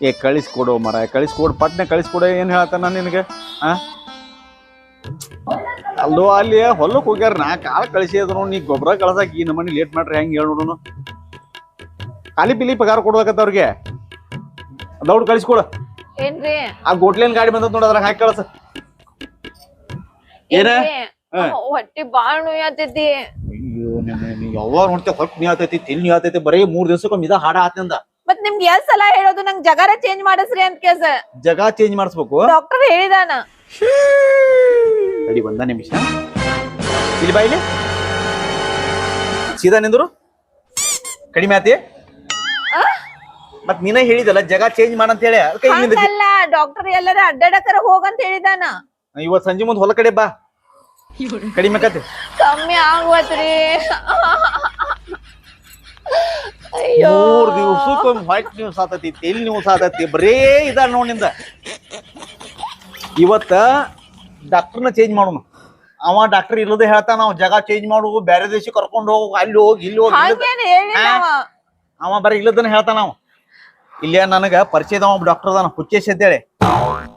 ಏ ಕಳಿಸ್ಕೊಡು ಮರ ಕಳಿಸ್ಕೊಡು ಪಟ್ನೆ ಕಳಿಸ್ಕೊಡು ಏನು ಹೇಳ್ತಾನ ನಿನಗೆ ಆ? ಅಲ್ಲೋ ಅಲ್ಲಿ ಹೊಲಕ್ಕೆ ಹೋಗ್ಯಾರ ನಾ ಕಾಳು ಕಳಿಸಿದ್ರು ನೀ ಗೊಬ್ಬರ ಕಳ್ಸಾಕ ಈ ನಮ್ಮನಿ ಲೇಟ್ ಮಾಡ್ರಿ ಹೆಂಗೆ ಹೇಳಿ ನೋಡೋಣ ಖಾಲಿ ಪಿಲಿ ಪಗಾರ ಕೊಡ್ಬೇಕತ್ತ ಅವ್ರಿಗೆ. ದೌಡ್ ಕಳಿಸ್ಕೊಡು. ಏನ್ರಿ? ಆ ಗೋಟ್ಲೇನ್ ಗಾಡಿ ಬಂದದ್ ನೋಡ ಅದ್ರಾಗ ಹಾಕಿ ಕಳ್ಸ. ಏನ? ಹೊಟ್ಟಿ ಬಾಳ್ ನೋಯತೈತಿ ಅಯ್ಯೋ ಯಾವಾಗ ನೋಡ್ತೇವೆ ಹೊಟ್ಟೆ ನೀ ಆತೈತಿ ತಿಲ್ ನೀ ಆತೈತಿ ಬರೀ ಮೂರ್ ದಿವ್ಸಕ್ಕೊಮ್ಮೆ ಇದ ಹಾಡ ಆತಂದ ಮತ್ ನಿಮ್ಗೆ ಎಲ್ ಸಲ ಹೇಳೋದು? ನಂಗೆ ಜಗಾರ ಚೇಂಜ್ ಮಾಡಿಸ್ರಿ ಅಂತ ಕೇಸ ಜಗ ಚೇಂಜ್ ಮಾಡಿಸ್ಬೇಕು. ಡಾಕ್ಟರ್ ಹೇಳಿದಾನ. ಅಡಿ ಒಂದ ನಿಮಿಷ. ಇಲ್ಲಿ ಬಾ ಇಲ್ಲಿ. ಸೀದಾ ನಿಂದ್ರು. ಕಡಿಮೆ ಆತಿ. ಆ? ಮತ್ ನೀನೇ ಹೇಳಿದಲ್ಲ ಜಗ ಚೇಂಜ್ ಮಾಡಂತ ಹೇಳಿ. ಅದಕ್ಕೆ ಇಲ್ಲಿಂದ ಹಂಗಲ್ಲ ಡಾಕ್ಟರ್ ಎಲ್ಲರ ಅಡ್ಡಾಡಕರ ಹೋಗಂತ ಹೇಳಿದಾನ. ಇವತ್ ಸಂಜೆ ಮುಂದ್ ಹೊಲ ಕಡೆ ಬಾ. ಕಡಿಮೆ ಆಕತಿ. ಕಮ್ಮಿ ಆಗ್ವತ್ರಿ. ಮೂರ್ ದಿವ್ಸಕ್ಕೊಮ್ಮೆ ವೈಟ್ ನ್ಯೂಸ್ ಆತತಿ ತೆಲ್ ನ್ಯೂಸ್ ಆತತಿ ಬರೇ ಇದ ನೋಡಿಂದ ಇವತ್ತ ಡಾಕ್ಟರ್ನ ಚೇಂಜ್ ಮಾಡೋಣ. ಅವ ಡಾಕ್ಟರ್ ಇಲ್ಲದೆ ಹೇಳ್ತಾನ ನಾವು ಜಗ ಚೇಂಜ್ ಮಾಡು ಬೇರೆ ದೇಶಕ್ಕೆ ಕರ್ಕೊಂಡು ಹೋಗು ಅಲ್ಲಿ ಹೋಗಿ ಇಲ್ಲಿ ಹೋಗಿ ಇಲ್ಲದ- ಹಂಗೇನ್ ಹೇಳಿಲ್ಲ ಅವ. ಅವ ಬರೀ ಇಲ್ಲದನ್ನ ಹೇಳ್ತಾನ ಅವ. ಇಲ್ಲೇ ನನಗ ಪರಿಚಯದ ಒಬ್ಬ ಡಾಕ್ಟರ್ ಅದಾನ ಹುಚ್ಚೇಶ್ ಅಂತೇಳಿ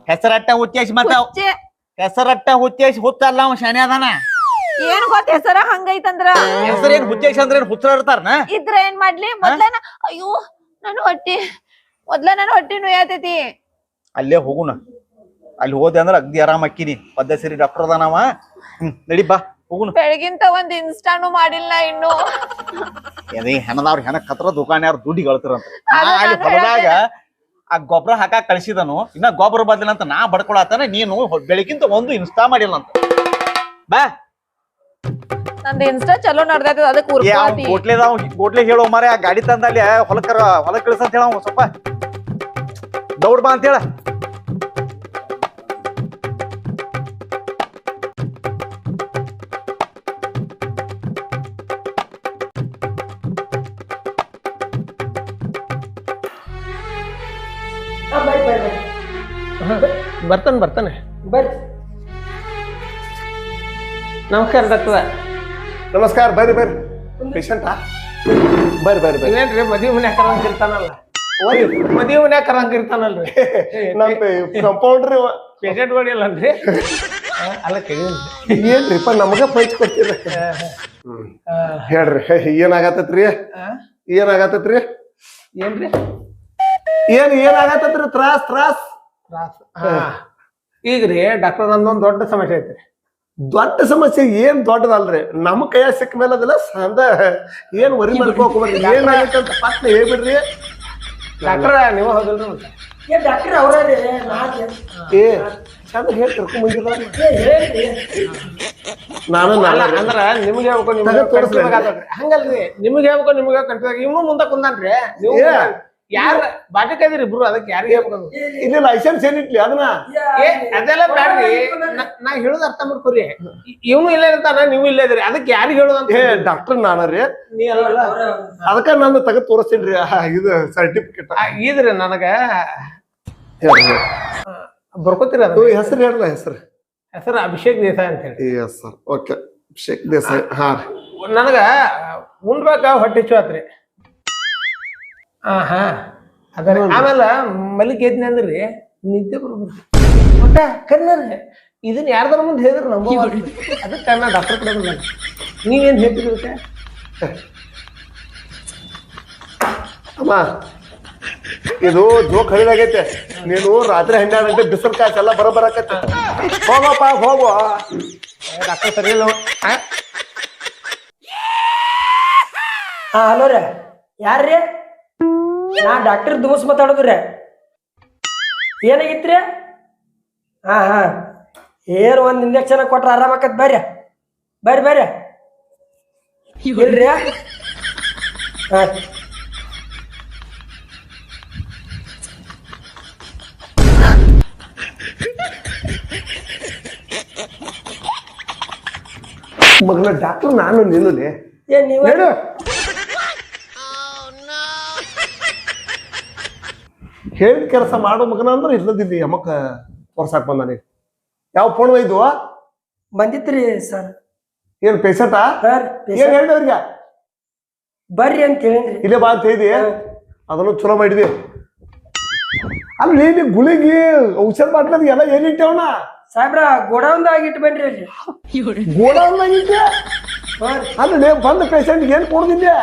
ಹೆಸರಟ್ಟ ಹುಚ್ಚೇಶ್ ಮತ್ತ ಹುಚ್ಚೆ. ಹೆಸರಟ್ಟ ಹುಚ್ಚೇಶ್ ಹುತ್ತಲ್ಲ ಅವ ಶಾನೆ ಅದಾನ. ಏನ್ ಗೊತ್ತ ಹೆಸರ ಹಂಗೈತಂದ್ರ? ಹೆಸರೇನ್ ಹುಚ್ಚ ಅಂದ್ರೆ ಏನ್ ಹುಚ್ಚರ ಇರ್ತಾರನ? ಇದ್ರ ಏನ್ ಮಾಡ್ಲಿ? ಮೊದ್ಲನ ಅಯ್ಯೋ ನಾನು ಹೊಟ್ಟಿ ಮೊದ್ಲ ನಾನು ಹೊಟ್ಟಿ ನುಯ್ಯಾತೈತಿ. ಅಲ್ಲೇ ಹೋಗುಣ. ಅಲ್ಲಿ ಹೋದೆ ಅಂದ್ರೆ ಅಗ್ದಿ ಆರಾಮ ಅಕ್ಕಿನಿ. ಪದ್ಧತಿ ಡಾಕ್ಟರ್ ಅದಾನವ. ಹ್ಮ್ ನಡಿ ಬಾ ಹೋಗುಣ. ಬೆಳಗಿಂತ ಒಂದ್ ಇನ್ಸ್ಟಾನು ಮಾಡಿಲ್ಲ ಇನ್ನು? ಏನೇ ಹೆಣದವ್ರ ಹೆಣ ಕತ್ರ ದುಕಾನ್ ಯಾರು ದುಡ್ಡಿ ನಾ ಅಲ್ಲಿ ಹೊಲದಾಗ ಆ ಗೊಬ್ಬರ ಹಾಕಾಕ್ ಕಳಿಸಿದನು. ಇನ್ನ ಗೊಬ್ಬರ ಬದಲಿಲ್ಲ ಅಂತ ನಾ ಬಡ್ಕೊಳತಾನೆ ನೀನು ಬೆಳಗಿಂತ ಒಂದು ಇನ್ಸ್ಟಾ ಮಾಡಿಲ್ಲ ಅಂತ ಬಾ. ನಂದ್ ಇನ್ಸ್ಟಾ ಚಲೋ ನಡ್ದೈತದ ಅದಕ್ ಏ ಅವ್ನ್ ಉರ್ಕೋತಿ ಗೋಟ್ಲೆದಾವ್ ಗೋಟ್ಲೆ ಹೇಳೋ ಮಾರೆ ಆ ಗಾಡಿ ತಂದಲ್ಲಿ ಹೊಲಕ್ಕರ ಹೊಲ ಕಳಿಸ ಅಂತ ಹೇಳ ಅವ ಸ್ವಲ್ಪ. ದೌಡ್ ಬಾ ಅಂತ ಹೇಳ. ಬರ್ರಿ ಬರ್ರಿ ಬರ್ತಾನೆ ಬರ್ತಾನೆ. ಬರ್ರಿ. ನಮಸ್ಕಾರ ಡಾಕ್ಟರ್. ನಮಸ್ಕಾರ ಬರ್ರಿ ಬರ್ರಿ. ಪೇಷಂಟಾ ಬರ್ರಿ ಬರ್ರಿ ಬರ್ರಿ. ಏನ್ರಿ ಮದುವೆ ಮನ್ಯಾಗ ಕರಂಗ್ ಇರ್ತಾನಲ್ಲ. ಓಯ್ ಮದುವೆ ಮನೆ ಕರಂಗ್ ಇರ್ತಾನಲ್ರಿ. ನಮ್ ಕಂಪೌಂಡ್ರಿ ಪೇಷಂಟ್ ಆ, ಅಲ್ಲ ಕೇಳಿ. ಏನ್ರಿಪ್ಪ ನಮಗ ಪೈಟ್ ಕೊಡ್ತೀರ ಹೇಳ್ರಿ ಏನಾಗತ್ತೈತ್ರಿ? ಏನಾಗತ್ತೈತ್ರಿ? ಏನ್ರಿ? ಏನ್ ಏನಾಗತ್ತೈತ್ರಿ? ತ್ರಾಸ್ ತ್ರಾಸ್. ತ್ರಾಸ್. ಈಗ ಈಗ್ರಿ ಡಾಕ್ಟರ್ ನಂದೊಂದ್ ದೊಡ್ಡ ಸಮಸ್ಯೆ ಐತ್ರಿ. ದೊಡ್ಡ ಸಮಸ್ಯೆ ಏನ್ ದೊಡ್ಡದಲ್ರಿ? ನಮ್ ಕೈಯ ಸಿಕ್ಕ ಮೇಲೆ ಅದಲ್ಲ ಸಂದ ಏನ್ ವರಿ ಮಾಡ್ಕೋಕ್ ಬರ್ರಿ ಏನಾಗೈತೆ ಅಂತ ಪಟ್ನ ಹೇಳ್ಬಿಡ್ರಿ. ಡಾಕ್ಟರ್ ನೀವು ಹೋಗಲ್ರಿ ಮತ್ತೆ ಏ ಡಾಕ್ಟರ್ ಅವ್ರೇ ನಾನ್ ಏ ಚಂದ ಹೇಳಿ ಕರ್ಕೊಂಡ್ ಬಂದಿಲ್ಲ ನಾನು ಅಂದ್ರ ನಿಮ್ಗೆ ಹೇಳ್ಬೇಕು ನಿಮ್ಗೆ. ಹಂಗಲ್ರಿ ನಿಮ್ಗೆ ಹೇಳ್ಬೇಕು ನಿಮ್ಗೆ ಕನ್ಫ್ಯೂಸ್ ಇವನು ಮುಂದೆ ಕುಂದನ್ರಿ. ನೀವು. ಯಾರ ಬಾಟಿಕ್ ಅದೀರಿ ಇಬ್ರು ಅದಕ್ಕೆ ಯಾರಿಗೆ ಹೇಳ್ಬೇಕು ಇಲ್ಲಿ ಲೈಸೆನ್ಸ್ ಏನಿಟ್ಲಿ ಅದನ್ನ ಏ ಅದೆಲ್ಲ ಬ್ಯಾಡ್ರಿ ನಾ- ನಾ ಹೇಳುದು ಅರ್ಥ ಮಾಡ್ಕೊರಿ ಇವನು ಇಲ್ಲ ಇರ್ತಾನ ನೀವು ಇಲ್ಲ ಇದ್ರಿ ಅದಕ್ಕೆ ಯಾರಿಗೆ ಹೇಳುದಂತ ಅಂತ ಏ ಡಾಕ್ಟರ್ ನಾನರಿ ನೀ ಅಲ್ಲ ಅದಕ್ಕ ನಾನು ತಗ ತೋರಿಸ್ತೀನಿ ಇದು ಸರ್ಟಿಫಿಕೇಟ್ ಇದ್ರಿ ನನಗ ಬರ್ಕೋತೀರ ಅದು ಹೆಸರು ಹೇಳ್ರ ಹೆಸರು ಹೆಸರು ಅಭಿಷೇಕ್ ದೇಸಾಯಿ ಅಂತ ಹೇಳಿ yes sir okay Abhishek Desai ಹಾ ರೀ ನನಗ ಉಣ್ಬೇಕ ಹೊಟ್ಟೆ ಚುವಾತ್ರಿ ಹಾ ಹಾ ಅದರಿ ಆಮೇಲೆ ಮಲ್ಲಿಗೆ ಎದ್ನಿ ಅಂದ್ರಿ ನಿದ್ದೆ ಬರ್ಬೋದು ಒಟ್ಟ ಕನ್ನಡ್ರಿ ಇದನ್ನ ಯಾರ್ದಾರ ಮುಂದೆ ಹೇಳಿದ್ರೆ ನಂಬೋ ಅದಕ್ಕೆ ನಾ ಡಾಕ್ಟರ್ ಕಡೆ ಬಂದ. ನೀವೇನ್ ಹೇಳ್ತೀರಿ ಅಮ್ಮ ಇದು ಜೋಕ್ ಹಳಿದಾಗೈತೆ ನೀನು ರಾತ್ರಿ ಹನ್ನೆರಡು ಗಂಟೆ ಬಿಸಿಲು ಕಾಸು ಎಲ್ಲ ಬರ ಬರಕತ್ತೆ ಹೋಗಪ್ಪ ಹೋಗು. ಡಾಕ್ಟರ್ ಸರಿ ಇಲ್ಲ. ಆ? ಹಾ ಹಲೋ ರೀ. ಯಾರ್ರಿ? ನಾ ಡಾಕ್ಟರ್ ದುಮಸ್ ಮಾತಾಡೋದ್ರಿ. ಏನಾಗಿತ್ರಿ? ಹಾ ಹಾ. ಏನ್ ಒಂದ್ ಇಂಜೆಕ್ಷನ್ ಕೊಟ್ರೆ ಆರಾಮ ಆಕತ್ ಬರ್ರಿ. ಬರ್ರಿ ಬರ್ರಿ. ಇಲ್ರಿ? ಹಾ. ಮಗನ ಡಾಕ್ಟರ್ ನಾನು ನಿಲ್ಲಲಿ ಏನ್ ನೀವು? ಹೇಳು. ಹೇಳಿದ ಕೆಲಸ ಮಾಡೋ ಮಗನ ಅಂದ್ರೆ ಇಲ್ಲದಿದ್ದಿ ಅಮ್ಮಕ್ಕ ತೋರ್ಸಾಕ್ ಬಂದಾನೆ ಯಾವ ಫೋನ್ ಒಯ್ದು ಬಂದಿತ್ರಿ ಸರ್. ಏನ್ ಪೇಷಂಟಾ? ಸರ್ ಏನ್ ಹೇಳ್ದೆ ಅವ್ರಿಗೆ ಬರ್ರಿ ಅಂತ ಹೇಳಿ ಇಲ್ಲೇ ಬಾ ಅಂತ ಹೇಳಿದಿ? ಅದನ್ನು ಚಲೋ ಮಾಡಿದಿ. ಅಲ್ಲಿ ನೀ ಗುಳಿಗಿ ಔಷಧ ಮಾಡ್ಲದ್ ಎಲ್ಲ ಏನಿಟ್ಟವನ ಸಾಹೇಬ್ರ ಗೋಡೌನ್ದಾಗ ಇಟ್ಟು ಬನ್ರಿ ಅಲ್ಲಿ. ಗೋಡೌನ್ನಾಗಿದ್ದೆ ಅಲ್ಲಿ ನೀವು ಬಂದ ಪೇಷಂಟ್ ಏನು ಕೊಡ್ದಿದ್ದೆ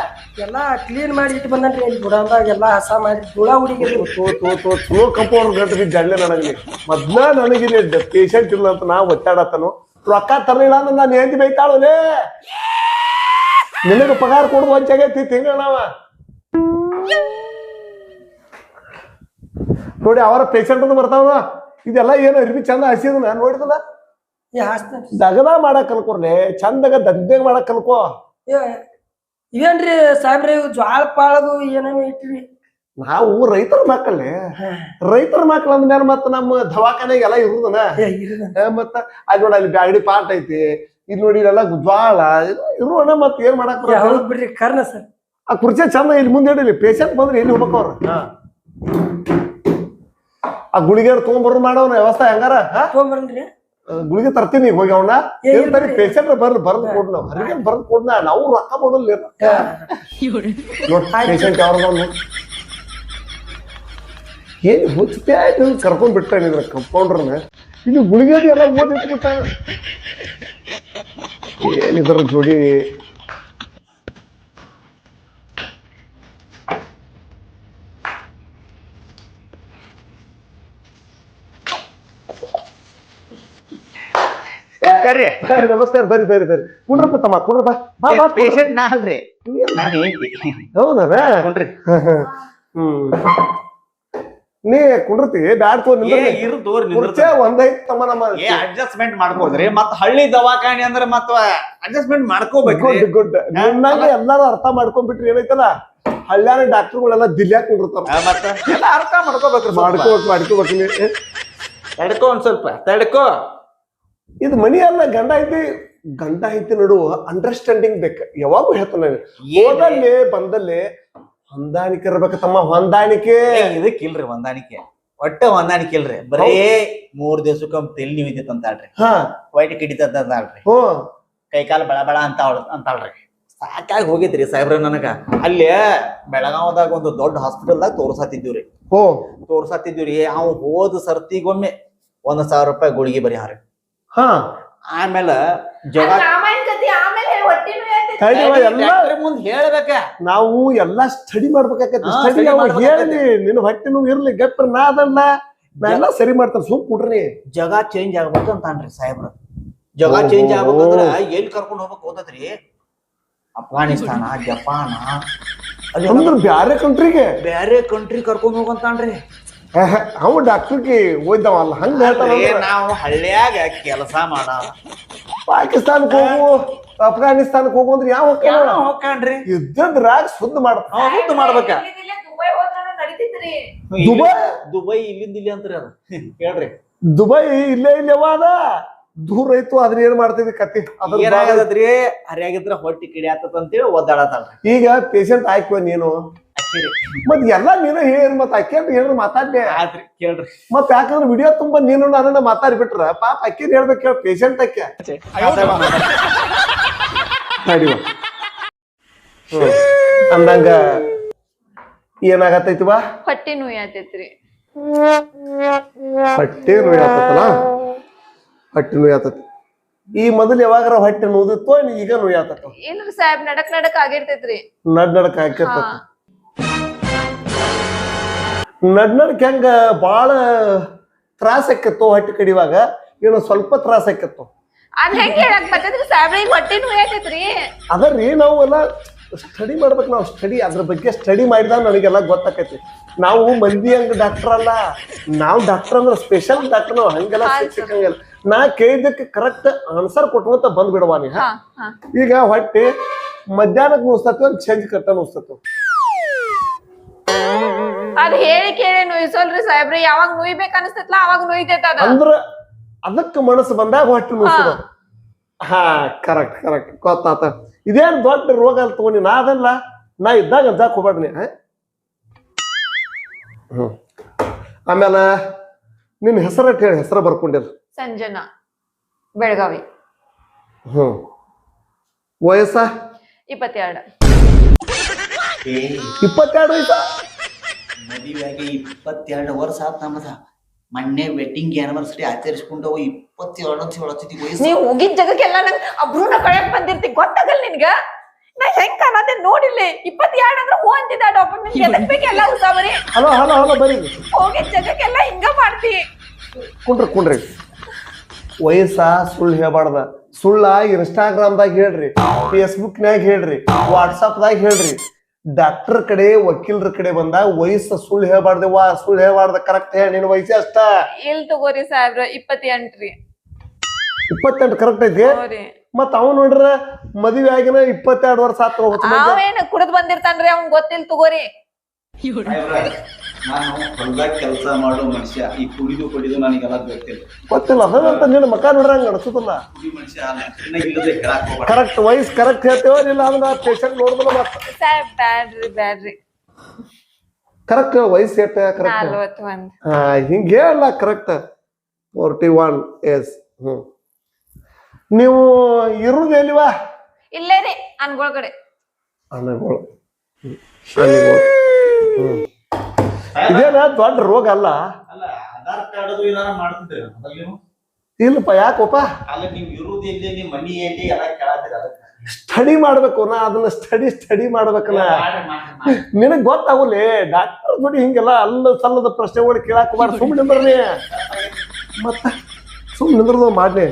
ಎಲ್ಲ ಕ್ಲೀನ್ ಮಾಡಿ ಇಟ್ಟು ಬಂದನ್ರಿ ಗುಡಂದಾಗ ಎಲ್ಲ ಎಲ್ಲಾ ಹಸ ಮಾಡಿ ಧೂಳ ಹುಡುಗಿ ತೋ ತೋ ತೋ ತೋ ಕಂಪೌಂಡರ್ ಗಂಟು ಬಿದ್ದು ನನಗೆ. ಮೊದ್ಲ ನನಗೆ ಪೇಷಂಟ್ ಇಲ್ಲ ಅಂತ ನಾ ಒತ್ತಾಡತ್ತನು. ರೊಕ್ಕ ತರಲಿಲ್ಲ ಅಂದ್ರೆ ನಾನು ಹೆಂಡತಿ ಬೈತಾಳಲೇ ನಿನಗೆ ಪಗಾರ ಕೊಡುವ ಹಂಚಾಗೈತಿ ತಿಂಗಳ ನಾವ ನೋಡಿ ಅವರ ಪೇಷಂಟ್ ಅಂತ ಬರ್ತಾವ ಇದೆಲ್ಲ ಏನು ಅರ್ಬಿ ಚಂದ ಹಸಿದ ನಾನು ನೋಡಿದಲ್ಲ? ದಗದ ಮಾಡ ಕಲ್ಕೊರ್ಲೆ ಚಂದಾಗ ದಂಧೆ ಮಾಡಕ್ ಕಲ್ಕೋ. ಇವೇನ್ರಿ ಸಾಹೇಬ್ರಿ ಜ್ವಾಳ ಪಾಳದು ಏನೇನು ಇಟ್ಟಿರಿ ನಾವು ರೈತರ ಮಕ್ಕಳೇ ರೈತರ ಮಕ್ಕಳು ಅಂದ್ಮೇಲೆ ಮತ್ತ ನಮ್ಮ ದವಾಖಾನೆಗೆ ಎಲ್ಲ ಇರುದನ. ಮತ್ತ ಅದ್ ನೋಡಿ ಅಲ್ಲಿ ಬ್ಯಾಗಡಿ ಪಾಟ್ ಐತಿ. ಇದ್ ನೋಡಿ ಇಲ್ಲೆಲ್ಲ ಜ್ವಾಳ ಇರೋಣ ಮತ್ತ ಏನ್ ಮಾಡಕ್. ಹೌದ್ ಬಿಡ್ರಿ ಕರ್ನ ಸರ್. ಆ ಕುರ್ಚಿ ಚಂದ ಇಲ್ಲಿ ಮುಂದೆ ಇಡಲಿ ಪೇಷಂಟ್ ಬಂದ್ರೆ ಎಲ್ಲಿ ಹೋಗ್ಬೇಕು ಅವ್ರು? ಆ ಗುಳಿಗೆ ತಗೊಂಡ್ಬರೋದು ಮಾಡೋನ ವ್ಯವಸ್ಥೆ ಹೆಂಗಾರ? ಹಾ? ಗುಳಿಗೆ ತರ್ತೀನಿ ಈಗ ಹೋಗಿ ಅವನ್ನ ಹೇಳ್ತಾರೆ ಪೇಷಂಟ್ ಬರ್ದು ಬರ್ದು ಕೊಡ್ ನಾವು ಹೊರಗೆ ಬರ್ದು ಕೊಡ್ನ? ನಾವು ರೊಕ್ಕ ಮಾಡೋಲ್ಲ ಪೇಷಂಟ್ ಯಾವ್ದು ಏನ್ ಹುಚ್ಚತೆ ಆಯ್ತು ಕರ್ಕೊಂಡ್ ಬಿಟ್ಟಾನ ಇದ್ರ ಕಂಪೌಂಡ್ರನ್ನ ಇದು ಗುಳಿಗೆ ಎಲ್ಲ ಓದಿಟ್ಬಿಟ್ಟ ಏನಿದ್ರ ಜೋಡಿ? ಕರ್ರಿ. ಸರ್, ನಮಸ್ಕಾರ. ಬರ್ರಿ ಬರ್ರಿ ಬರ್ರಿ. ಕುಂಡ್ರಪ್ಪ ತಮ್ಮ ಕುಂಡ್ರಪ್ಪ. ಬಾ ಬಾ ಪೇಷಂಟ್ ನಾ ಅಲ್ರಿ. ನಾನ್ ಹೆಂಡ್ತಿ. ಹೌದಾ ಕುಂಡ್ರಿ. ಹ್ಮ್ ನೀ ಕುಂಡ್ರತಿ ಬ್ಯಾಡ್ ತೋ ನಿಂದ್ರಿ ಇರು ತೋರಿ ಕುರ್ಚೆ ಒಂದೈತ್ ತಮ್ಮ ನಮ್ಮ ಏ ಅಡ್ಜಸ್ಟ್ಮೆಂಟ್ ಮಾಡ್ಕೋದ್ರಿ ಮತ್ತ ಹಳ್ಳಿ ದವಾಖಾನೆ ಅಂದ್ರೆ ಮತ್ತ ಅಡ್ಜಸ್ಟ್ಮೆಂಟ್ ಮಾಡ್ಕೋಬೇಕು ಗುಡ್ ಗುಡ್ ನಿನ್ನಾಗ ಎಲ್ಲಾರು ಅರ್ಥ ಮಾಡ್ಕೊಂಡ್ಬಿಟ್ರಿ ಏನೈತಲ್ಲ? ಹಳ್ಳ್ಯಾನ ಡಾಕ್ಟರ್ಗಳೆಲ್ಲ ದಿಲ್ಯಾಕ್ ಕುಂಡಿರ್ತಾರ ಮತ್ತ? ಎಲ್ಲ ಅರ್ಥ ಮಾಡ್ಕೋಬೇಕ್ರಿ. ಮಾಡ್ಕೋಬೇಕು ಮಾಡ್ಕೋಬೇಕು ತಡ್ಕೋ ಒಂದ್ ಸ್ವಲ್ಪ ತಡ್ಕೋ. ಇದು ಮನಿ ಅಲ್ಲ ಗಂಡ ಐತಿ. ಗಂಡ ಐತಿ ನಡುವ ಅಂಡರ್ಸ್ಟ್ಯಾಂಡಿಂಗ್ ಬೇಕು. ಯಾವಾಗೂ ಹೇಳ್ತಾನೆ ಬಂದಲ್ಲಿ ಹೊಂದಾಣಿಕೆ ಇರ್ಬೇಕು ತಮ್ಮ ಹೊಂದಾಣಿಕೆ. ಇದಕ್ಕೆ ಇದಕ್ ಇಲ್ರಿ ಹೊಂದಾಣಿಕೆ. ಒಟ್ಟ ಹೊಂದಾಣಿಕೆ ಇಲ್ರಿ. ಬರೇ ಮೂರ್ ದಿವ್ಸಕ್ಕೊಮ್ಮೆ ತೆಲಿ ಇದ್ದಿತ್ತು ಅಂತಾಳ್ರಿ. ಹಾ. ವೈಟ್ ಕಿಡಿತದ ಅಂತಾಳ್ರಿ. ಕೈಕಾಲ ಬಳ ಬಳ ಅಂತ ಅಂತಾಳ್ರಿ. ಸಾಕಾಗಿ ಹೋಗಿದ್ರಿ ಸಾಹೇಬ್ರ ನನಗ. ಅಲ್ಲಿ ಬೆಳಗಾವದಾಗ ಒಂದು ದೊಡ್ಡ ಹಾಸ್ಪಿಟಲ್ದಾಗ ತೋರ್ಸಾತಿದ್ದೀವ್ರಿ. ರೀ ಅವ್ ಹೋದ ಸರ್ತಿಗೊಮ್ಮೆ ಒಂದ್ ಸಾವಿರ ರೂಪಾಯಿ ಗುಳಿಗೆ ಬರೀ ಹಾರಿ ಹಾ. ಆಮೇಲೆ ಜಗ ಎಲ್ಲ ಮುಂದ್ ಹೇಳ್ಬೇಕ. ನಾವು ಎಲ್ಲಾ ಸ್ಟಡಿ ಮಾಡ್ಬೇಕಾಗತ್ತೆ. ಹಾ, ಸ್ಟಡಿ study ಮಾಡ್ಬೇಕಾಗತ್ತೆ. ಹೇಳಿ ನಿನ್ನ ಹೊಟ್ಟೆ ನೋವು ಇರ್ಲಿ ಗಟ್ಟ ನಾ ಅದನ್ನ. ನಾ ಎಲ್ಲ ಸರಿ ಮಾಡ್ತಾರೆ ಸೂಪ್ ಕುಡ್ರಿ. ಜಗ ಚೇಂಜ್ ಆಗ್ಬೇಕು ಅಂತಾನ್ರಿ ಸಾಹೇಬ್ರ. ಜಗ ಓಹೋ. ಚೇಂಜ್ ಆಗ್ಬೇಕಂದ್ರ ಎಲ್ಲಿ ಕರ್ಕೊಂಡು ಹೋಗ್ಬೇಕು ಹೋದತ್ರಿ ಅಫ್ಘಾನಿಸ್ತಾನ ಜಪಾನ. ಅಲ್ಲಿ ಅಂದ್ರ ಬ್ಯಾರೆ ಕಂಟ್ರಿಗೆ ಬ್ಯಾರೆ ಕಂಟ್ರಿ ಕರ್ಕೊಂಡು ಹೋಗಂತಾನ್ರಿ ಅವ ಡಾಕ್ಟರ್ಗೆ ಓದ್ದವಲ್ಲ ಹಂಗ ಏ, ನಾವು ಹಳ್ಳಿಯಾಗ ಕೆಲಸ ಮಾಡ. ಪಾಕಿಸ್ತಾನಕ್ಕೆ ಹೋಗು ಅಫ್ಘಾನಿಸ್ತಾನಕ್ಕೆ ಹೋಗು ಅಂದ್ರೆ ಯಾವ ಹೋಗ್ತಾನ ಹೋಗ್ಕಂಡ್ರಿ ರಾಗ ಶುದ್ಧ ಮಾಡ ದುಡ್ಡು ಮಾಡ್ಬೇಕ. Dubai Dubai? ದುಬೈ ಇಲ್ಲಿಂದ ಇಲ್ಲಿ ಅಂತ್ರಿ ಅದು. ಹೇಳ್ರಿ. ದುಬೈ ಇಲ್ಲೇ ಇಲ್ಲವ ಅದ ದೂರ ಇತ್ತು ಅದ್ರ ಏನ್ ಮಾಡ್ತೀವಿ ಕತ್ತಿ ಏನಾಗದ್ರಿ ಹರಿಯಾಗಿದ್ರ ಹೊಟ್ಟಿ ಕಿಡಿ ಅಂತ ಅಂತೇಳಿ ಒದ್ದಾಡತಾಳ್ರಿ. ಈಗ ಪೇಷಂಟ್ ಆಯ್ಕೋ ನೀನು? ಮತ್ ಎಲ್ಲಾ ನೀನು ಹೇಳಿ ಮತ್ ಅಕ್ಕೇನ್ ಹೇಳಿ ಮಾತಾಡ್ದೆ. ಆತ್ರಿ ಕೇಳ್ರಿ. ಮತ್ ಯಾಕಂದ್ರೆ ವಿಡಿಯೋ ತುಂಬಾ ನೀನು ನನ್ನ ಮಾತಾಡ್ಬಿಟ್ರ. ಪಾಪ ಅಕ್ಕೇನ್ ಹೇಳ್ಬೇಕು ಕೇಳ ಪೇಷಂಟ್ ಅಕ್ಕೆ. ಅಂದಂಗ ಏನಾಗತ್ತೈತಿ ಬಾ? ಹೊಟ್ಟಿ ನೋಯಾತೈತ್ರಿ ಹೊಟ್ಟೆ ನೋಯಾತಲ್ಲ ಹೊಟ್ಟೆ ನೋಯಾತತಿ ಈ ಮೊದಲು ಯಾವಾಗಾರ ಹೊಟ್ಟೆ ನೋದಿತ್ತು ಏನ್ ಈಗ ನೋಯಾತತ್ತ ಏನು ಸಾಹೇಬ್ ನಡಕ್ ನಡಕ್ ಆಗಿರ್ತೈತ್ರಿ. ನಡ್ ನಡಕ್ ಹಾಕಿರ್ತತ ಹಾ. ಹೆಂಗೆ ಭಾಳ ತ್ರಾಸ ಆಕತ್ತು ಹೊಟ್ಟೆ ಕಡಿವಾಗ ಏನೋ ಸ್ವಲ್ಪ ತ್ರಾಸ ಆಕತ್ತು ಅದ್ ಹೆಂಗ್ ಹೇಳಕ್ ಬರ್ತೈತ್ರಿ ಸಾಹೇಬ್ರ? ಈಗ ಹೊಟ್ಟಿ ನೋಯಾತೈತ್ರಿ ಅದರಿ ನಾವು ಎಲ್ಲ ಸ್ಟಡಿ ಮಾಡ್ಬೇಕು ನಾವು ಸ್ಟಡಿ ಅದ್ರ ಬಗ್ಗೆ ಸ್ಟಡಿ ಮಾಡಿದ ನನಗೆಲ್ಲ ಗೊತ್ತಾಕೈತಿ. ನಾವು ಮಂದಿ ಹಂಗ ಡಾಕ್ಟರ್ ಅಲ್ಲ. ನಾವು ಡಾಕ್ಟರ್ ಅಂದ್ರೆ ಸ್ಪೆಷಲ್ ಡಾಕ್ಟರ್ ನಾವು ಹಂಗೆಲ್ಲ ಸಿಕ್ಕಂಗಿಲ್ಲ ನಾ ಕೇಳಿದ್ದಕ್ಕೆ ಕರೆಕ್ಟ್ ಆನ್ಸರ್ ಕೊಟ್ಕೊಂತ ಬಂದ್ ಬಿಡವಾನಿ ಹಾ ಹಾ. ಈಗ ಹೊಟ್ಟೆ ಮಧ್ಯಾಹ್ನಕ್ಕೆ ನುಸ್ತತಿ ಒಂದು ಸಂಜೆ ಕಟ್ಟ ನುಸ್ತತಿ ಅದ್ ಹೇಳಿ ಕೇಳಿ ನುಯ್ಸೋಲ್ರಿ ಸಾಹೇಬ್ರಿ. ಯಾವಾಗ ನುಯ್ಬೇಕ ಅನಸ್ತೈತ್ಲ ಅವಾಗ ನುಯ್ತೈತ ಅದ. ಅಂದ್ರ ಅದಕ್ಕೆ ಮನಸ್ಸು ಬಂದಾಗ ಹೊಟ್ಟೆ ನುಯ್ಸೋದು ಹಾ ಕರೆಕ್ಟ್ ಕರೆಕ್ಟ್ ಗೊತ್ತಾತ. ಇದೇನ್ ದೊಡ್ಡ ರೋಗ ಅಲ್ಲಿ ತಗೊಂಡಿ ನಾ ಅದಲ್ಲ. ನಾ ಇದ್ದಾಗ ಅಂತಾಕ್ ಹೋಗ್ಬೇಡ್ರಿ ಹ್ಮ್. ಆಮೇಲೆ ನಿನ್ನ ಹೆಸರ ಹೇಳಿ ಹೆಸರ ಬರ್ಕೊಂಡಿರ ಸಂಜನಾ ಬೆಳಗಾವಿ. ಹ್ಮ್. ವಯಸ್ಸ? ಇಪ್ಪತ್ತೆರಡು. ಇಪ್ಪತ್ತೆರಡು ವಯಸ್ಸ? ಮದುವೆಯಾಗಿ ಇಪ್ಪತ್ತೆರಡು ವರ್ಷ ಆತ್ ನಮ್ಮದ. ಮೊನ್ನೆ ವೆಡ್ಡಿಂಗ್ ಆನಿವರ್ಸರಿ ಆಚರಿಸ್ಕೊಂಡು ಇಪ್ಪತ್ತೇಳು ವರ್ಷ ಒಳತಿದ್ವಿ ವಯಸ್ಸು. ನೀವ್ ಹೋಗಿದ್ ಜಗಕ್ಕೆಲ್ಲ ನಂಗ್ ಅಬ್ರೂನ ಕಳ್ಯಾಕ್ ಬಂದಿರ್ತಿ. ಗೊತ್ತಾಗಲ್ಲ ನಿನ್ಗ? ನಾ ಹೆಂಗ್ ಅನ್ನೋದೆ ನೋಡಿಲ್ಲ. ಇಪ್ಪತ್ತೆರಡು ಅಂದ್ರೆ ಹೂ ಅಂತಿದ್ದ ಡಾಕ್ಟರ್ ಎಲ್ಲ ಎದಕ್ ಬೇಕೆಲ್ಲ ಉಸಾಬರಿ ಹಲೋ ಹಲೋ ಹಲೋ ಬರ್ರಿ ಹೋಗಿದ್ ಜಗಕ್ಕೆಲ್ಲ ಹಿಂಗ ಮಾಡ್ತಿ. ಕುಂಡ್ರಿ ಕುಂಡ್ರಿ. ವಯಸ್ಸ ಸುಳ್ಳು ಹೇಳ್ಬಾರ್ದ. ಸುಳ್ಳ ಇನ್ಸ್ಟಾಗ್ರಾಮ್ದಾಗ ಹೇಳ್ರಿ. ಫೇಸ್ಬುಕ್ನ್ಯಾಗ ಹೇಳ್ರಿ. ವಾಟ್ಸಪ್ದಾಗ ಹೇಳ್ರಿ. ಡಾಕ್ಟರ್ ಕಡೆ ವಕೀಲರ ಕಡೆ ಬಂದ ವಯಸ್ಸು ಸುಳ್ಳು ಹೇಳ್ಬಾರ್ದೆ ವಾ ಸುಳ್ಳು ಹೇಳ್ಬಾರ್ದ ಕರೆಕ್ಟ್ ಹೇಳಿ ನಿನ್ ವಯಸ್ಸೇ ಅಷ್ಟ. ಇಲ್ ತಗೋರಿ ಸಾಹೇಬ್ರ ಇಪ್ಪತ್ತೆಂಟ್ರಿ ಇಪ್ಪತ್ತೆಂಟು ಕರೆಕ್ಟ್ ಐತಿ? ಹೋರಿ ಮತ್ ಅವ್ ನೋಡ್ರ ಮದ್ವೆ ಆಗಿನ ಇಪ್ಪತ್ತೆರಡು ವರ್ಷ ಆತ ಅವೇನ್ ಕುಡ್ದ್ ಬಂದಿರ್ತಾನ್ರಿ ಅವ್ನ್ ಗೊತ್ತಿಲ್ ತಗೋರಿ. ನಾನು ಹೊಲ್ದಾಗ ಕೆಲಸ ಮಾಡೋ ಮನುಷ್ಯ ಈ ಕುಡಿದು ಕುಡಿದು ನನಗೆಲ್ಲ ಗೊತ್ತಿಲ್ಲ. ಗೊತ್ತಿಲ್ಲ ಅದಂತ ನಿನ್ನ ಮಕ ನೋಡ್ರಂಗ ಅನ್ಸುತ್ತಲ್ಲ ಕುಡಿ ಮನುಷ್ಯ ಇಲ್ಲದೆ ಹೇಳಕ್ ಹೋಗ್ಬೇಡ. ಕರೆಕ್ಟ್ ವಯಸ್ಸು ಕರೆಕ್ಟ್ ಹೇಳ್ತೇವ ಇಲ್ಲ ಅಂದ್ರೆ ಪೇಷಂಟ್ ನೋಡಿದ್ರೆ ಮತ್ತ. ಸಾಹೇಬ್ ಬ್ಯಾಡ್ರಿ ಬ್ಯಾಡ್ರಿ. ಕರೆಕ್ಟ್ ವಯಸ್ಸು ಹೇಳ್ತೇ ಕರೆಕ್ಟ್ ನಲ್ವತ್ ಒಂದ್ ಹಾ ಹಿಂಗ ಹೇಳಲ್ಲ ಕರೆಕ್ಟ್ ಫೋರ್ಟಿ ಒನ್ ಎಸ್ ಹ್ಮ್. ನೀವು ಇರುದು ಎಲ್ಲಿವಾ? ಇಲ್ಲೇ ರೀ ಅನ್ಗೊಳಗಡೆ ಅನ್ನಗಳು ಶನಿಗಳು ಹ್ಮ್. ಇದೇನ ದೊಡ್ಡ ರೋಗ ಅಲ್ಲ? ಇಲ್ಲಪ್ಪ ಯಾಕೋಪ? ಅಲ್ಲ ನೀವು ಇರುವುದು ಎಲ್ಲಿ ನಿಮ್ಮ ಮನಿ ಎಲ್ಲಿ ಎಲ್ಲ ಅದಕ್ಕೆ. ಸ್ಟಡಿ ಮಾಡ್ಬೇಕು ನಾ ಅದನ್ನ ಸ್ಟಡಿ ಸ್ಟಡಿ ಮಾಡ್ಬೇಕಲ್ಲ. ನಿನಗ್ ಗೊತ್ತಾಗುಲಿ ಡಾಕ್ಟರ್ ನೋಡಿ ಹಿಂಗೆಲ್ಲ ಅಲ್ಲ ಸಲ್ಲದ ಪ್ರಶ್ನೆಗಳು ಕೇಳಾಕ ಬಾರ ಸುಮ್ಮನೆ ಬರ್ರಿ ಮತ್ತ ಸುಮ್ಮನೆ ನಿಂದ್ರದು ಮಾಡ್ಲಿ.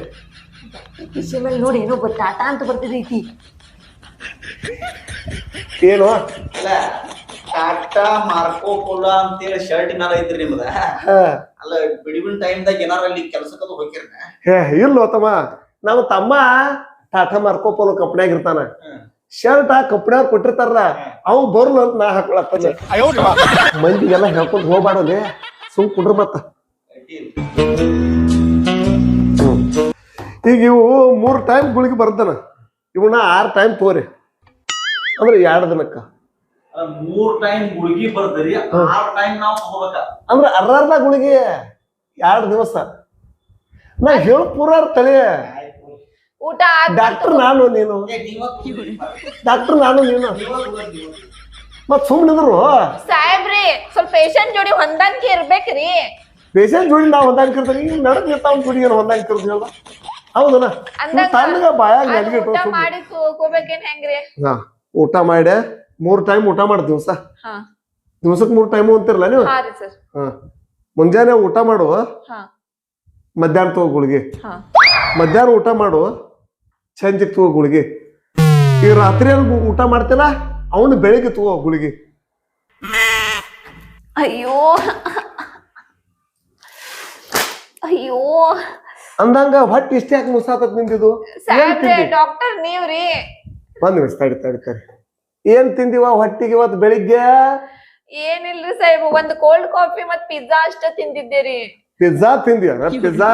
ನೋಡಿ ಏನೋ ಟಾಟಾ ಅಂತ ಬರ್ತಿದೈತಿ. ಏನು? ಟಾಟಾ ಮಾರ್ಕೋ ಕೋಲಾ ಅಂತೇಳಿ ಶರ್ಟ್ ಏನಾರ ಐತ್ರಿ ನಿಮ್ದ? ಹಾ. ಅಲ್ಲ ಬಿಡುವಿನ ಟೈಮ್ದಾಗ ಏನಾರ ಅಲ್ಲಿ ಕೆಲ್ಸಕ್ಕದು ಹೋಗಿರ್ನ? ಹೇ ಇಲ್ಲೋ ತಮ್ಮ ನಮ್ಮ ತಮ್ಮ ಟಾಟಾ ಮಾರ್ಕೋ ಪೋಲೋ ಕಂಪ್ನ್ಯಾಗ ಇರ್ತಾನ. ಶರ್ಟ್ ಆ ಕಂಪ್ನಿಯವ್ರು ಕೊಟ್ಟಿರ್ತಾರಲ್ಲ ಅವ್ ಬರ್ಲು ಅಂತ ನಾ ಹಾಕೊಳತ್ತಾನೆ ಮಂದಿಗೆಲ್ಲ ಹೇಳ್ಕೊಂಡು ಹೋಗ್ಬಾಡೋಲೆ ಸುಮ್ ಕುಡ್ರ ಮತ್ತ. ಈಗ ಇವು ಮೂರ್ ಟೈಮ್ ಗುಳಿಗೆ ಬರ್ತಾನ ಇವನ್ನ ಆರು ಟೈಮ್ ತೋರಿ. ಅಂದ್ರೆ ಎರಡು ದಿನಕ್ಕ. ಮೂರ್ ಟೈಮ್ ಗುಳಿಗೆ ಬರ್ದರಿ ಆರ್ ಟೈಮ್ ನಾವು ತಗೋಬೇಕ. ಅಂದ್ರೆ ಅರ್ಧ ಗುಳಿಗೆ ಎರಡು ದಿವಸ. ನಾ ಹೇಳ ಪೂರ ತಲೆ. ಊಟ ಡಾಕ್ಟರ್ ನಾನು ನೀನು. ಡಾಕ್ಟರ್ ನಾನು ನೀನು. ಮತ್ ಸುಮ್ಮನಿದ್ರು ಸಾಹೇಬ್ರಿ ಸ್ವಲ್ಪ ಪೇಷಂಟ್ ಜೋಡಿ ಹೊಂದಾಣಿಕೆ ಇರ್ಬೇಕ್ರಿ. ಪೇಷಂಟ್ ಜೋಡಿ ನಾವು ಹೊಂದಾಣಿಕಿರ್ತೀವಿ ನೀವು ನಡಕ್ ನಿಂತಾವ್ ಜೋಡಿ ಏನು ಹೊಂದಾಣಿಕಿರ್ತೀವಿ ಅಲ್ಲ ಹೌದನ ಅಂದಂಗ ತಣ್ಣಗ ಬಾಯಾಗ ಊಟ ಮಾಡಿ ತಗೋಬೇಕೇನ್ ಹೆಂಗ್ರಿ? ಹಾ ಊಟ ಮಾಡಿ ಮೂರ್ ಟೈಮ್ ಊಟ ಮಾಡಿ ದಿವಸ? ಹಾ. ದಿವ್ಸಕ್ ಮೂರ್ ಟೈಮ್ ಅಂತಿರಲ್ಲ ನೀವು? ಹಾ ರೀ ಸರ್. ಹಾ. ಮುಂಜಾನೆ ಊಟ ಮಾಡು. ಹಾ. ಮಧ್ಯಾಹ್ನ ತಗೋ ಗುಳಿಗೆ. ಹಾ. ಮಧ್ಯಾಹ್ನ ಊಟ ಮಾಡು. ಸಂಜೆಗೆ ತಗೋ ಗುಳಿಗೆ. ಈ ರಾತ್ರಿ ಅಲ್ಲಿ ಊಟ ಮಾಡ್ತಿಲ್ಲ ಅವನು ಬೆಳಿಗ್ಗೆ ತಗೋ ಗುಳಿಗೆ. ಅಯ್ಯೋ. ಅಯ್ಯೋ. ಅಂದಂಗ ಹೊಟ್ಟೆ ಇಷ್ಟೇ ಯಾಕೆ ನಿಂದಿದು ಸಾಹೇಬ್ರೆ ಡಾಕ್ಟರ್ ನೀವ್ರಿ. ಬಂದ್ರಿ ತಡಿ ತಡಿ ತಡಿ. ಏನ್ ತಿಂದಿವ ಹೊಟ್ಟಿಗೆ ಇವತ್ತು ಬೆಳಿಗ್ಗೆ? ಏನಿಲ್ರಿ ಸಾಹೇಬ್ ಒಂದ್ ಕೋಲ್ಡ್ ಕಾಫಿ ಮತ್ ಪಿಜ್ಜಾ ಅಷ್ಟ ತಿಂದಿದ್ದೀರಿ. ಪಿಜ್ಜಾ ತಿಂದಿಯ? ಪಿಜ್ಜಾ.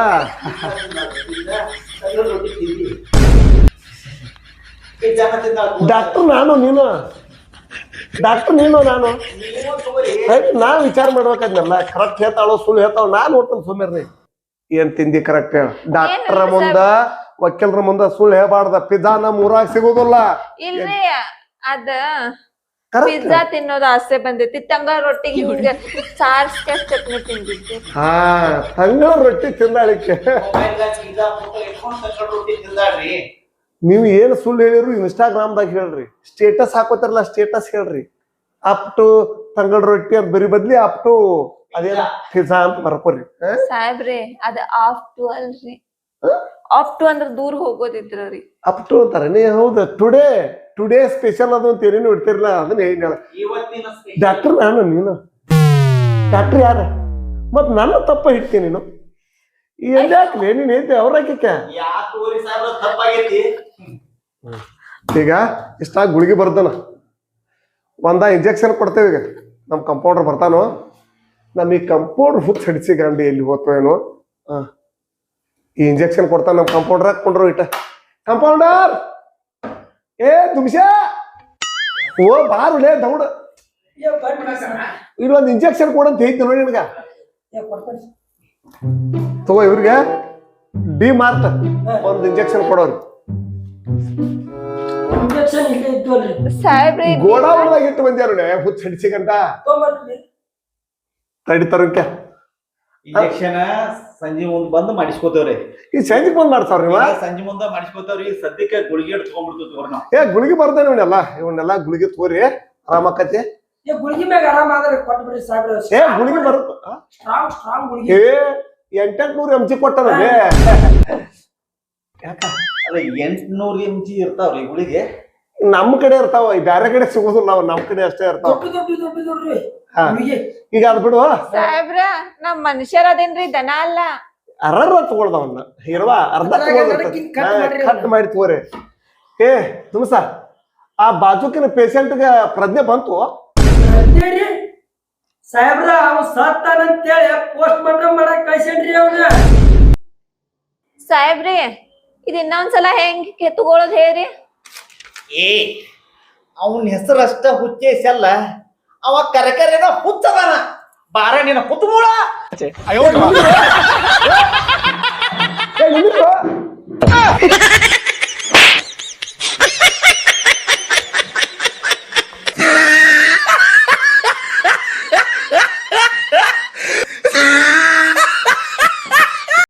ಡಾಕ್ಟರ್ ನಾನು ನೀನು? ಡಾಕ್ಟರ್ ನೀನು ನಾನು? ನಾ ವಿಚಾರ ಮಾಡ್ಬೇಕಾದ್ನಲ್ಲ ಕರೆಕ್ಟ್ ಹೇಳ್ತಾಳೋ ಸುಳ್ಳು ಹೇಳ್ತಾವ ನಾನ್ ಒಟ್ಟು ರೀ ಏನ್ ತಿಂದಿ ಕರೆಕ್ಟ್ ಹೇಳ. ಡಾಕ್ಟರ್ ಮುಂದ ವಕೀಲರ ಮುಂದ ಸುಳ್ಳು ಹೇಳ್ಬಾರ್ದ. ಪಿಜ್ಜಾ ನಮ್ಮ ಊರಾಗ ಸಿಗೋದಿಲ್ಲ. ಇಲ್ರಿ ಅದ ಪಿಜ್ಜಾ ತಿನ್ನೋದು ಆಸೆ ಬಂದೈತಿ. ತಂಗಳ ರೊಟ್ಟಿಗೆ ಹಿಂಗ ಸಾರ್ಸ್ಕ ಚಟ್ನಿ ತಿಂದಿದ್ದೆ. ಹಾ ತಂಗಳ ರೊಟ್ಟಿ ತಿಂದಾಳಿಕೆ ರೊಟ್ಟಿ. ನೀವು ಏನು ಸುಳ್ಳು ಹೇಳಿರು ಇನ್ಸ್ಟಾಗ್ರಾಮ್ದಾಗ ಹೇಳ್ರಿ. ಸ್ಟೇಟಸ್ ಹಾಕೋತಾರಲ್ಲ ಸ್ಟೇಟಸ್ ಹೇಳ್ರಿ. ಅಪ್ ಟು ತಂಗಳ ರೊಟ್ಟಿ ಅಂತ ಬರಿ ಬದ್ಲಿ ಅಪ್ ಟು ಅದೇನ ಪಿಜ್ಜಾ ಅಂತ ಬರ್ಕೋರಿ. ಸಾಹೇಬ್ರಿ ಅದ ಆಫ್ ಟು ಅಲ್ರಿ. ಆಫ್ ಟು ಅಂದ್ರ ದೂರ ಹೋಗೋದಿದ್ರಿ ಅಪ್ ಟು ಅಂತಾರೆ. ನೀ ಹೌದು ಟುಡೇ ಟುಡೇ ಸ್ಪೆಷಲ್ ಅದು ಅಂತ ಏನೇನು ಇಡ್ತಿರಲ್ಲ ಅದನ್ನ ಏನ್ ಹೇಳ ಡಾಕ್ಟರ್ ನಾನು ನೀನು. ಡಾಕ್ಟರ್ ಯಾರ? ಮತ್ ನನ್ನ ತಪ್ಪ ಇಡ್ತೀನಿ ನೀನು. ಎಲ್ಲಾಕ್ಲೆ ನೀನ್ ಐತೆ ಅವ್ರ ಈಗ ಇಷ್ಟ ಗುಳಿಗೆ ಬರ್ತಾನ ಒಂದ ಇಂಜೆಕ್ಷನ್ ಕೊಡ್ತೇವೆ ಈಗ. ನಮ್ ಕಂಪೌಂಡರ್ ಬರ್ತಾನೋ? ನಮ್ ಈ ಕಂಪೌಂಡರ್ ಹುಚ್ಚ ಹಿಡ್ಸಿ ಗಂಡಿ ಎಲ್ಲಿ ಹೋಗ್ತೇನು ಏನೋ? ಈ ಇಂಜೆಕ್ಷನ್ ಕೊಡ್ತಾನ ನಮ್ ಕಂಪೌಂಡರ್ ಹಾಕೊಂಡ್ರು ಇಟ್ಟ. ಕಂಪೌಂಡರ್ ಏ ದುಮ್ಶ ಓ ಬಾರುಲೇ ದೌಡ. ಇಲ್ಲೊಂದು ಇಂಜೆಕ್ಷನ್ ಕೊಡಂತ ಹೇಳ್ತೀನಿ ನೋಡಿ ನಿನಗ. ತಗೋ ಇವ್ರಿಗೆ ಡಿ ಮಾರ್ಟ್ ಒಂದು ಇಂಜೆಕ್ಷನ್ ಕೊಡೋರು. ಸಾಹೇಬ್ರಿ ಗೋಡಾವಣದಾಗ ಇಟ್ಟು ಬಂದ್ಯಾರ ಹುಚ್ಚ ಹಡಿಸಿಗಂತ ತಡಿತಾರ ತಡಿ ತರಕ್ಕೆ ಇಂಜೆಕ್ಷನ್ ಸಂಜೆ ಮುಂದ್ ಬಂದ್ ಮಾಡಿಸ್ಕೋತೇವ್ರಿ. ಈ ಸಂಜೆ ಬಂದ್ ಮಾಡ್ತಾವ್ರಿ ನೀವು ಈಗ ಸಂಜೆ ಮುಂದ ಮಾಡಿಸ್ಕೋತೇವ್ರಿ. ಸದ್ಯಕ್ಕೆ ಗುಳಿಗೆ ತಗೊಂಡ್ಬಿಡ್ತೀವಿ ತಗೋರಿ ನಾವು. ಏ ಗುಳಿಗೆ ಬರ್ತಾನೆ ಇವನ್ನೆಲ್ಲ? ಇವನ್ನೆಲ್ಲ ಗುಳಿಗೆ ತೋರಿ ಆರಾಮಕ್ಕತಿ ಏ ಗುಳಿಗೆ ಮ್ಯಾಗ ಆರಾಮ ಆದ್ರೆ ಕೊಟ್ಟು ಬಿಡಿ ಸಾಹೇಬ್ರ. ಏ ಗುಳಿಗೆ ಬರುತ್ತಾ ಸ್ಟ್ರಾಂಗ್ ಸ್ಟ್ರಾಂಗ್ ಗುಳಿಗೆ. ಏ ಎಂಟೆಂಟ್ನೂರು ಎಂ ಜಿ ಕೊಟ್ಟನಲ್ಲೇ ಅದ ಎಂಟ್ನೂರ್ ಎಂ ಜಿ ಇರ್ತಾವ್ರಿ ಗುಳಿಗೆ? ನಮ್ಮ ಕಡೆ ಇರ್ತಾವ ಈ ಬ್ಯಾರೆ ಕಡೆ ಸಿಗೋದಿಲ್ಲ ನಾವು ನಮ್ಮ ಕಡೆ ಅಷ್ಟೇ ಇರ್ತಾವ. ದೊಡ್ಡ ದೊಡ್ಡ ದೊಡ್ಡ. ಗುಳಿಗಿ ಈಗ ಅದ್ ಬಿಡು. ಸಾಹೇಬ್ರ ನಮ್ ಮನುಷ್ಯರ ಅದೇನ್ರಿ ದನ ಅಲ್ಲ. ಅರ್ರ ತಗೊಳ್ದವನ್ನ ಇರವಾ ಅರ್ಧ ಕಟ್ ಮಾಡಿ ತಗೋರಿ. ಏ ತುಮಸ ಆ ಬಾಜುಕಿನ ಪೇಷಂಟ್ಗೆ ಪ್ರಜ್ಞೆ ಬಂತು? ಅಂತೇಳಿ ಸಾಹೇಬ್ರ ಅವ ಸತ್ತಾನಂತೇಳಿ ಪೋಸ್ಟ್ ಮಾರ್ಟಮ್ ಮಾಡಕ್ ಕಳ್ಸೇನ್ರಿ ಅವ್ನ. ಸಾಹೇಬ್ರಿ ಇದ್ ಇನ್ನೊಂದ್ಸಲ ಹೆಂಗ್ ಕೆತ್ತುಗೊಳೋದ್ ಹೇಳ್ರಿ? ಏ ಅವನ ಹೆಸರಷ್ಟ ಹುಚ್ಚೇಸಲ್ಲ ಅವ ಕರೆಕರೇನೋ ಹುಚ್ಚದಾನ. ಬಾರ ನಿನ್ನ ಏ, ನಿಂದ್ರು.